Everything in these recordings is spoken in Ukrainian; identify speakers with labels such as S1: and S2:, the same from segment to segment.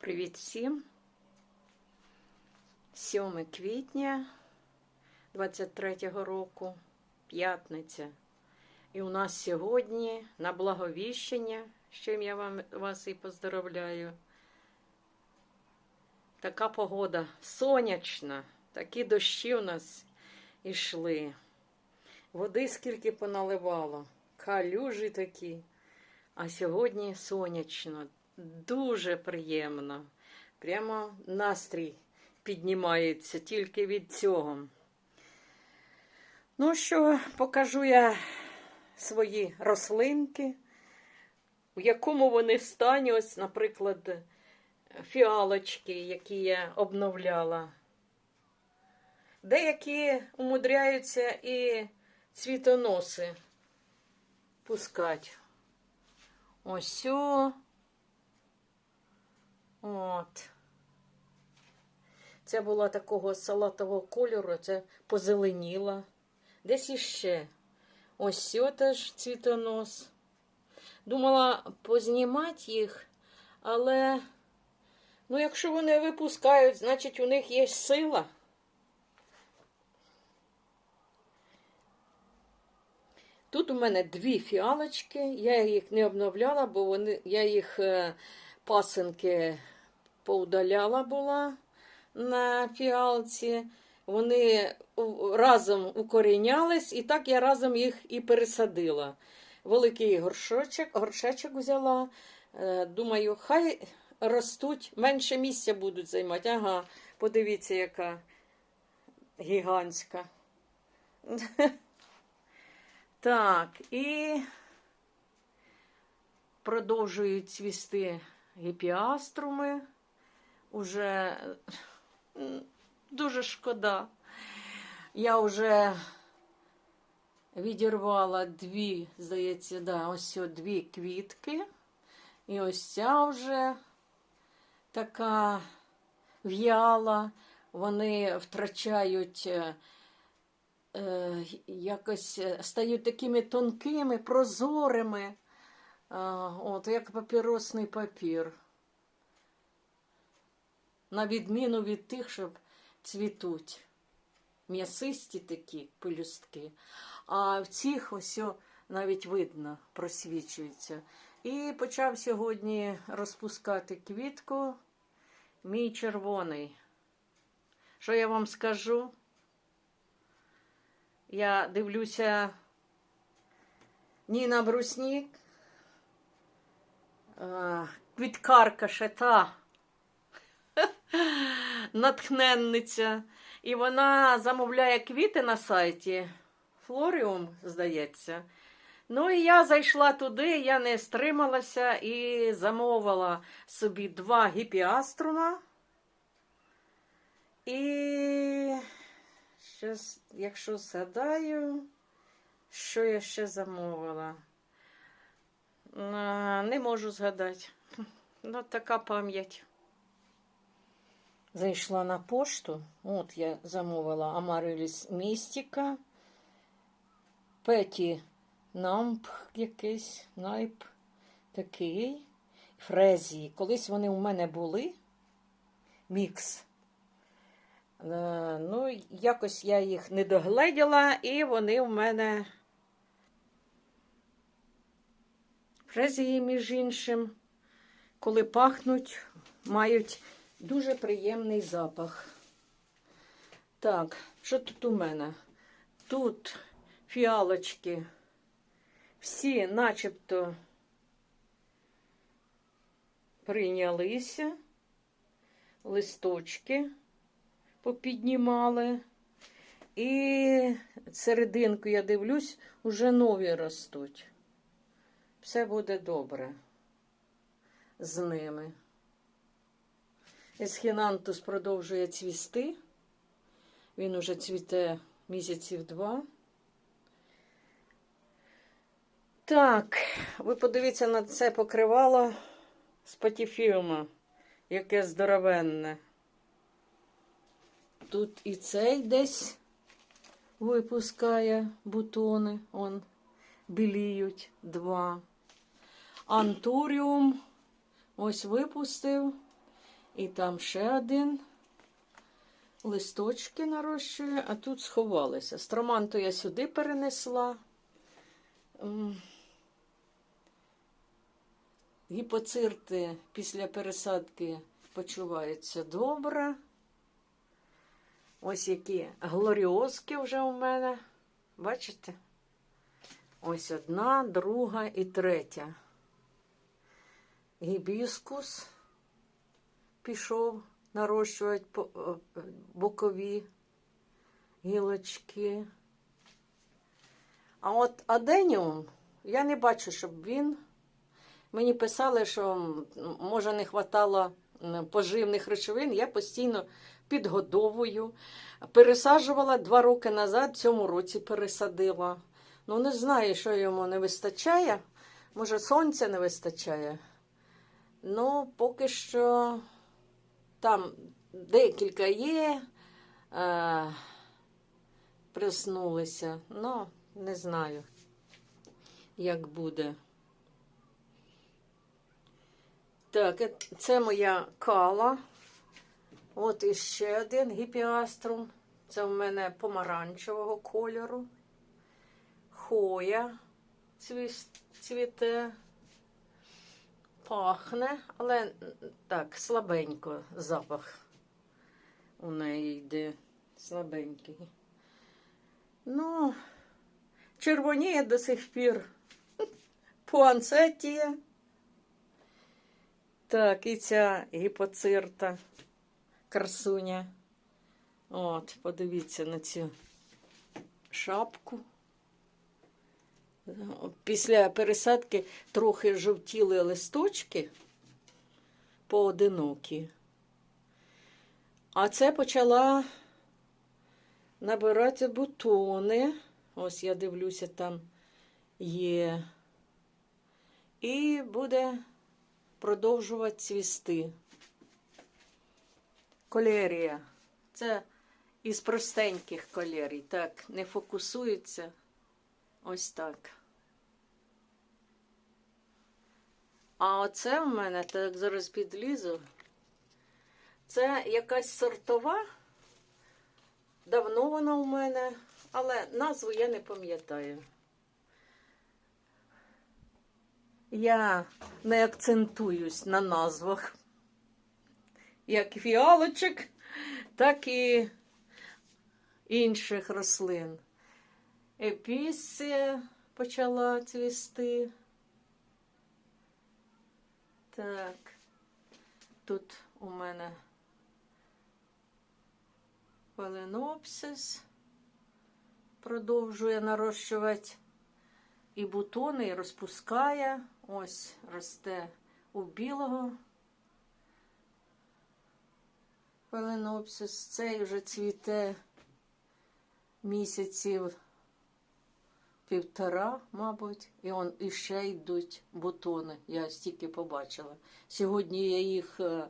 S1: Привіт всім. 7 квітня 23-го року, п'ятниця. І у нас сьогодні на благовіщення, з чим я вам, вас і поздоровляю. Така погода сонячна, такі дощі у нас ішли. Води скільки поналивало, калюжі такі. А сьогодні сонячно, дуже приємно. Прямо настрій піднімається тільки від цього. Ну що, покажу я свої рослинки, в якому вони стані, ось, наприклад, фіалочки, які я обновляла. Деякі умудряються і цвітоноси пускати. Ось. От. Це була такого салатового кольору, це позеленіла. Десь іще. Ось теж цвітонос. Думала познімати їх, але, ну, якщо вони випускають, значить у них є сила. Тут у мене дві фіалочки, я їх не обновляла, бо вони, я їх е, пасинки поудаляла була на фіалці. Вони разом укорінялись, і так я разом їх і пересадила. Великий горшочок, горшечок взяла. Е, Думаю, хай ростуть, менше місця будуть займати. Ага, подивіться, яка гігантська. Так, і продовжують цвісти гіпіаструми. Уже дуже шкода. Я вже відірвала дві, здається, да, ось дві квітки. І ось ця вже така в'яла. Вони втрачають. е, е, якось е, стають такими тонкими, прозорими, от, як папіросний папір. На відміну від тих, що цвітуть. М'ясисті такі пелюстки. А в цих ось о, навіть видно, просвічується. І почав сьогодні розпускати квітку мій червоний. Що я вам скажу? Я дивлюся Ніна Бруснік, квіткарка ще та натхненниця. І вона замовляє квіти на сайті Флоріум, здається. Ну і я зайшла туди, я не стрималася і замовила собі два гіпіаструма. І Щас, якщо згадаю, що я ще замовила. Не можу згадати. Ну, така пам'ять. Зайшла на пошту. От я замовила Амариліс Містіка, Петі Намп якийсь, найп такий, Фрезії. Колись вони у мене були. Мікс. Е, Ну, якось я їх не догледіла, і вони в мене фрезії, між іншим, коли пахнуть, мають дуже приємний запах. Так, що тут у мене? Тут фіалочки, всі начебто прийнялися, листочки попіднімали. І серединку, я дивлюсь, уже нові ростуть. Все буде добре з ними. Есхінантус продовжує цвісти. Він уже цвіте місяців два. Так, ви подивіться на це покривало з патіфіума, яке здоровенне. Тут і цей десь випускає бутони, он біліють два. Антуріум ось випустив І там ще один. Листочки нарощує, а тут сховалися. Строманту я сюди перенесла. Гіпоцирти після пересадки почуваються добре. Ось які глоріозки вже у мене. Бачите? Ось одна, друга і третя. Гібіскус пішов нарощувати е, бокові гілочки. А от аденіум я не бачу, щоб він. Мені писали, що може не вистачало поживних речовин. Я постійно підгодовую. Пересаджувала два роки назад, в цьому році пересадила. Ну, не знаю, що йому не вистачає. Може, сонця не вистачає. Ну, поки що там декілька є. Е, приснулися. Ну, не знаю, як буде. Так, е- це моя кала. От іще один гіпіаструм. Це в мене помаранчевого кольору. Хоя цвіте. Пахне, але так, слабенько запах у неї йде. Слабенький. Ну, червоніє до сих пір. Пуансетія. Так, і ця гіпоцирта, красуня. От, подивіться на цю шапку. Після пересадки трохи жовтіли листочки поодинокі. А це почала набирати бутони. Ось я дивлюся, там є. І буде продовжувати цвісти. Колерія. Це із простеньких колерій. Так, не фокусується. Ось так. А оце в мене, так зараз підлізу. Це якась сортова. Давно вона у мене, але назву я не пам'ятаю. Я не акцентуюсь на назвах. Як фіалочок, так і інших рослин. Епісія почала цвісти. Так, тут у мене фаленопсис продовжує нарощувати і бутони, і розпускає. Ось росте у білого фаленопсис. Цей вже цвіте місяців півтора, мабуть, і он іще йдуть бутони. Я стільки побачила. Сьогодні я їх е, е,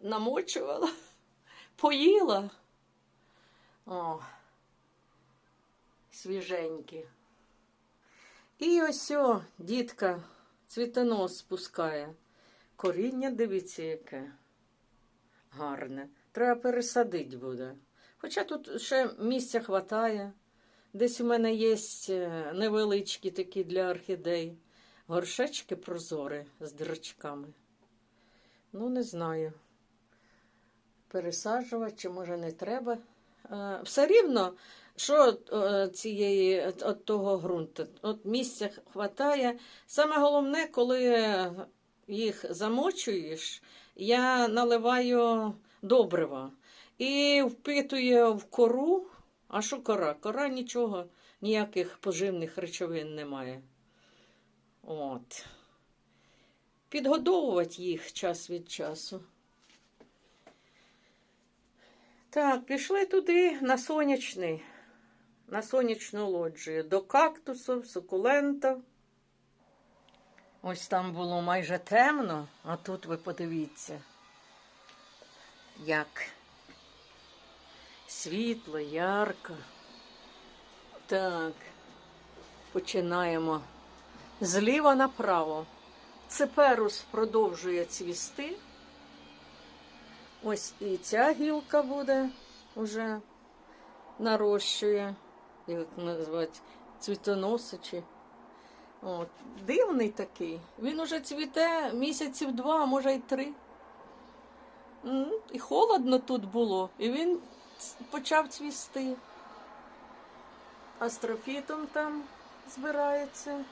S1: намочувала, поїла. О, свіженькі. І ось о, дітка цвітонос спускає. Коріння, дивіться, яке гарне. Треба пересадити буде. Хоча тут ще місця хватає. Десь у мене є е, невеличкі такі для орхідей. Горшечки прозорі з дирочками. Ну, не знаю. Пересаджувати, чи може не треба. Е, Все рівно, що е, цієї от- того ґрунту. От місця хватає. Саме головне, коли їх замочуєш, я наливаю добрива і впитує в кору. А що кора? Кора нічого, ніяких поживних речовин немає. От. Підгодовувати їх час від часу. Так, пішли туди на сонячний, на сонячну лоджію, до кактусів, сукулентів. Ось там було майже темно, а тут ви подивіться, як світло, ярко. Так, починаємо зліва направо. Цеперус продовжує цвісти. Ось і ця гілка буде вже нарощує, як називати, цвітоносичі. От. Дивний такий. Він уже цвіте місяців два, може й три. І холодно тут було, і він почав цвісти. Астрофітом там збирається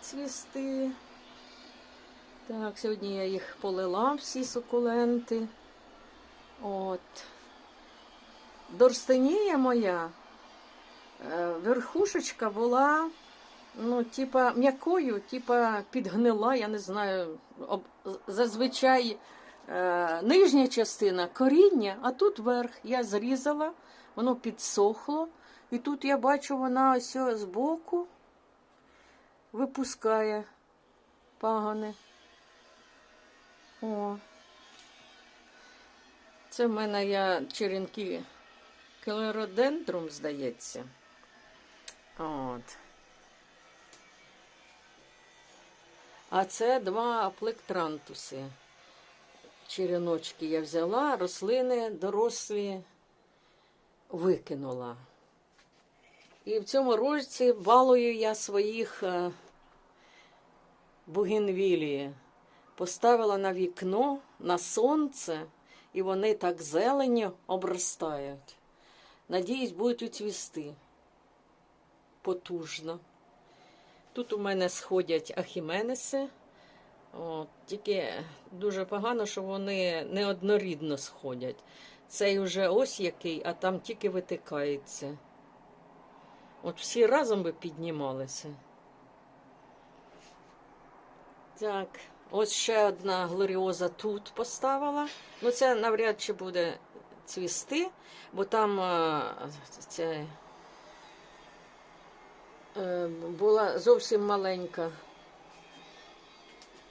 S1: цвісти. Так, сьогодні я їх полила, всі сукуленти. От. Дорстенія моя, е, верхушечка була, ну, типа, м'якою, типа підгнила, я не знаю, зазвичай нижня частина коріння, а тут верх. Я зрізала, воно підсохло. І тут я бачу, вона ось збоку випускає пагони. О. Це в мене я черенки келеродендрум, здається. От. А це два плектрантуси. Череночки я взяла, рослини дорослі викинула. І в цьому році балую я своїх е, бугенвілії. Поставила на вікно, на сонце, і вони так зелені обростають. Надіюсь, будуть уцвісти потужно. Тут у мене сходять ахіменеси. От, тільки дуже погано, що вони неоднорідно сходять. Цей уже ось який, а там тільки витикається. От всі разом би піднімалися. Так, ось ще одна глоріоза тут поставила. Ну, це навряд чи буде цвісти, бо там е, це, е, була зовсім маленька.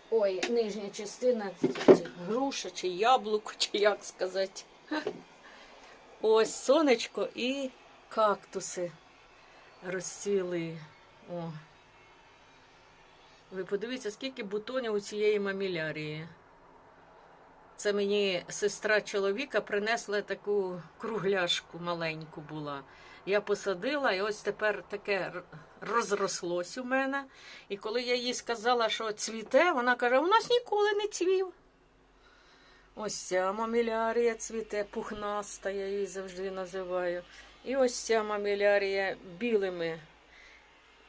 S1: Ой, нижня частина, груша чи яблуко, чи як сказати. Ось сонечко і кактуси розцвіли. О. Ви подивіться, скільки бутонів у цієї мамілярії. Це мені сестра чоловіка принесла таку кругляшку маленьку була. Я посадила, і ось тепер таке розрослось у мене. І коли я їй сказала, що цвіте, вона каже: у нас ніколи не цвів. Ось ця мамілярія цвіте, пухнаста, я її завжди називаю. І ось ця мамілярія білими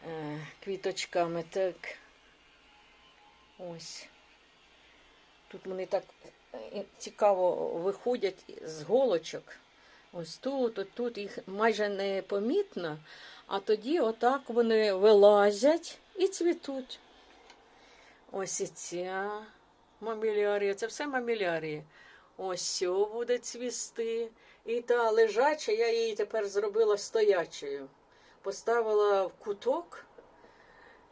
S1: е, квіточками. Так. Ось. Тут вони так е, цікаво виходять з голочок. Ось тут, от тут їх майже не помітно, а тоді отак вони вилазять і цвітуть. Ось і ця мамілярія, це все мамілярія. Ось сьо буде цвісти. І та лежача, я її тепер зробила стоячою. Поставила в куток,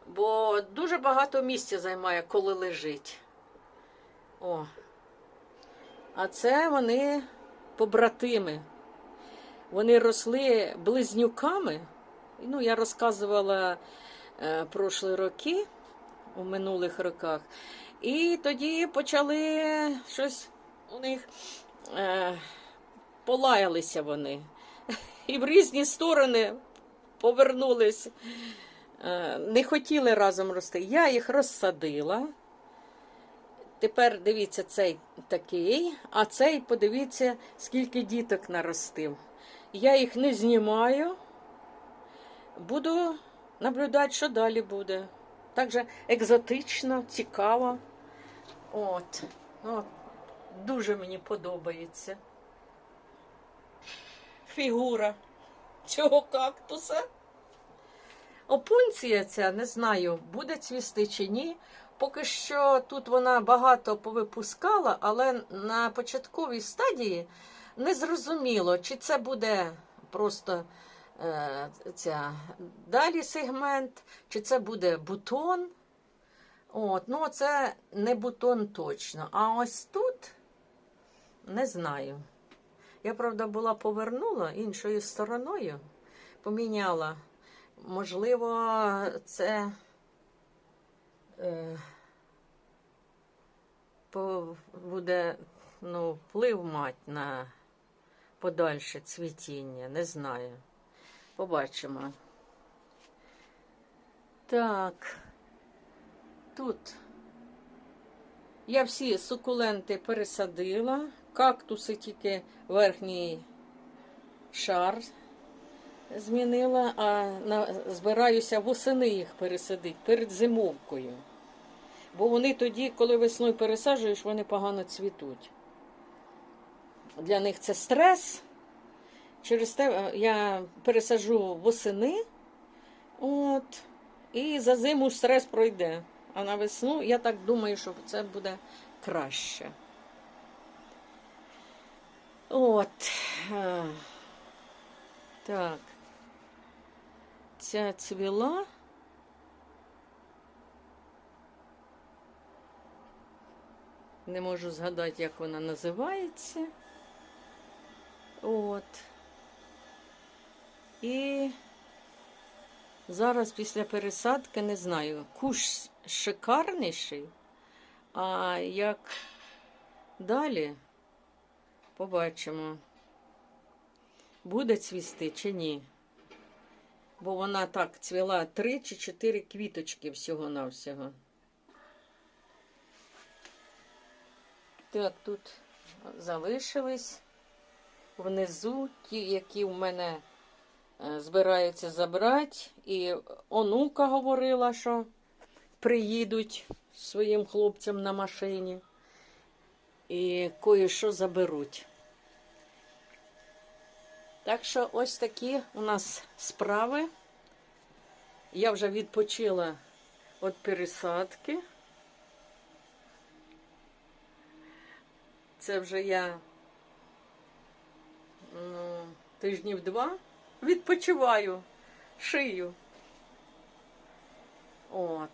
S1: бо дуже багато місця займає, коли лежить. О. А це вони побратими. Вони росли близнюками. Ну, я розказувала е, прошлі роки, у минулих роках. І тоді почали щось у них е, полаялися вони. І в різні сторони повернулись. Е, не хотіли разом рости. Я їх розсадила. Тепер дивіться, цей такий, а цей подивіться, скільки діток наростив. Я їх не знімаю, буду наблюдати, що далі буде. Так же екзотично, цікаво. От. От. Дуже мені подобається. Фігура цього кактуса. Опунція ця, не знаю, буде цвісти чи ні. Поки що тут вона багато повипускала, але на початковій стадії не зрозуміло, чи це буде просто е, ця далі сегмент, чи це буде бутон. От, ну, це не бутон точно. А ось тут не знаю. Я, правда, була повернула іншою стороною, поміняла. Можливо, це е, буде ну, вплив мать на подальше цвітіння, не знаю. Побачимо. Так. Тут я всі сукуленти пересадила, кактуси тільки верхній шар змінила, а збираюся восени їх пересадити перед зимовкою. Бо вони тоді, коли весною пересаджуєш, вони погано цвітуть. Для них це стрес. Через те е, я пересаджу восени, от, і за зиму стрес пройде. А на весну я так думаю, що це буде краще. От. е, Так. Ця цвіла. Не можу згадати, як вона називається. От. І зараз після пересадки не знаю, кущ шикарніший, а як далі побачимо, буде цвісти чи ні. Бо вона так цвіла три чи чотири квіточки всього-навсього. Так, тут залишились внизу ті, які в мене е, збираються забрати. І онука говорила, що приїдуть своїм хлопцям на машині і кое-що заберуть. Так що ось такі у нас справи. Я вже відпочила від пересадки. Це вже я тижнів два відпочиваю, шию. От.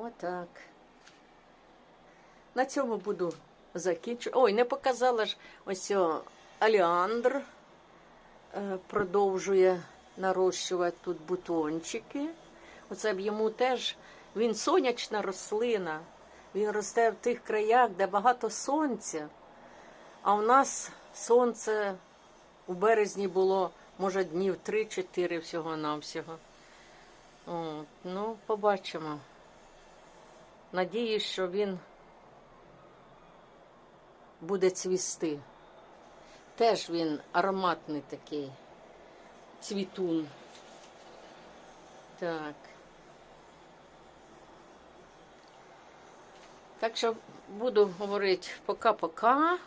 S1: Отак. На цьому буду закінчувати. Ой, не показала ж ось о, Аліандр е, продовжує нарощувати тут бутончики. Оце б йому теж він сонячна рослина. Він росте в тих краях, де багато сонця. А в нас сонце у березні було, може, днів 3-4 всього-навсього. От, ну, побачимо. Надіюсь, що він буде цвісти. Теж він ароматний такий цвітун. Так. Так що буду говорити пока-пока.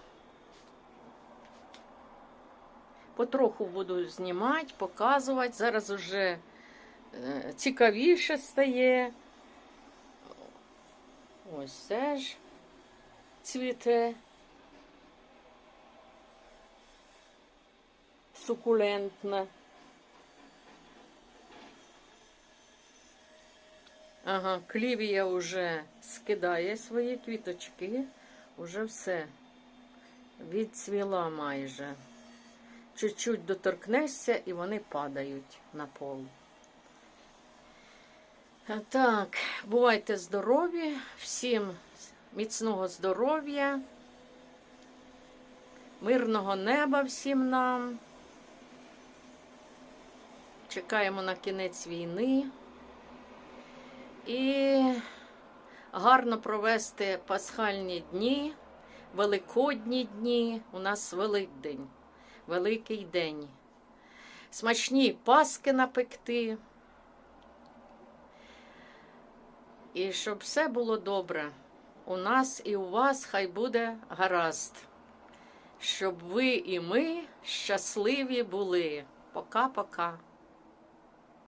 S1: Потроху буду знімати, показувати. Зараз уже е, цікавіше стає. Ось це ж цвіте. Сукулентна. Ага, клівія вже скидає свої квіточки, уже все відцвіла майже. Чуть-чуть доторкнешся і вони падають на пол. Так, бувайте здорові, всім міцного здоров'я, мирного неба всім нам. Чекаємо на кінець війни. І гарно провести пасхальні дні, великодні дні. У нас Великдень, Великий день. Смачні паски напекти. І щоб все було добре. У нас і у вас хай буде гаразд. Щоб ви і ми щасливі були. Пока-пока.